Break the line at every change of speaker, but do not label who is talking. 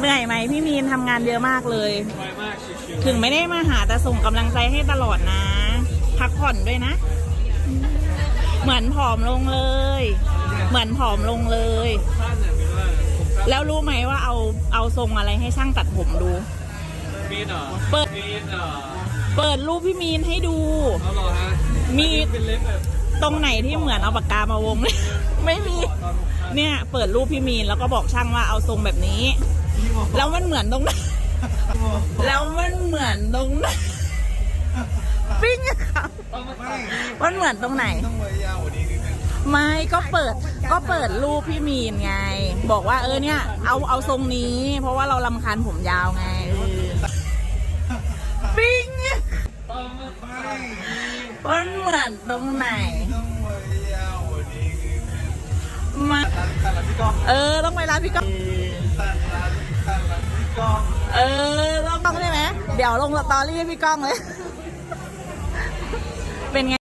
เหนื่อยไหมพี่มีนทำงานเยอะมากเลย
ไวมากชิว
ถึงไม่ได้มาหาแต่ส่งกำลังใจให้ตลอดนะ พักผ่อนด้วยนะ เหมือนผอมลงเลย เหมือนผอมลงเลย
ๆสั้นเนี่ยเป็นว่าผมสั้น
แล้วรู้ไหมว่าเอาเอาทรงอะไรให้ช่างตัดผมดู
มีนเหรอ
เปิด
มีนเหรอ
เปิดรูปพี่มีนให้ดู
เอาเหรอฮะ
มี
เป็นเล็บแบบ
ตรงไหนที่เหมือนเอาปากกามาวง ไม่มี เนี่ย เปิดรูปพี่มีนแล้วก็บอกช่างว่าเอาทรงแบบนี้ แล้วมันเหมือนตรงไหนแล้วมันเหมือนตรงไหนปิ้งอะครับ
ต้องมาตัด
มันเหมือนตรงไหน
ต้องไว้ยาวกว่านี้นิดนึง
ไม่ก็เปิดก็เปิดรูปพี่มีนไง บอกว่าเออเนี่ย เอาเอาทรงนี้ เพราะว่าเราลำคาญผมยาวไงเออปิ้ง
ต้องมาตัด
มันเหมือนตรงไหน
ก้อง
เออต้องไปร้านพี่ก้อง
ตัดละตัดละพี่ก้อง
เออต้องต้องใช่ไหมเดี๋ยวลงสตอรี่ให้พี่ก้องเลย เป็นไง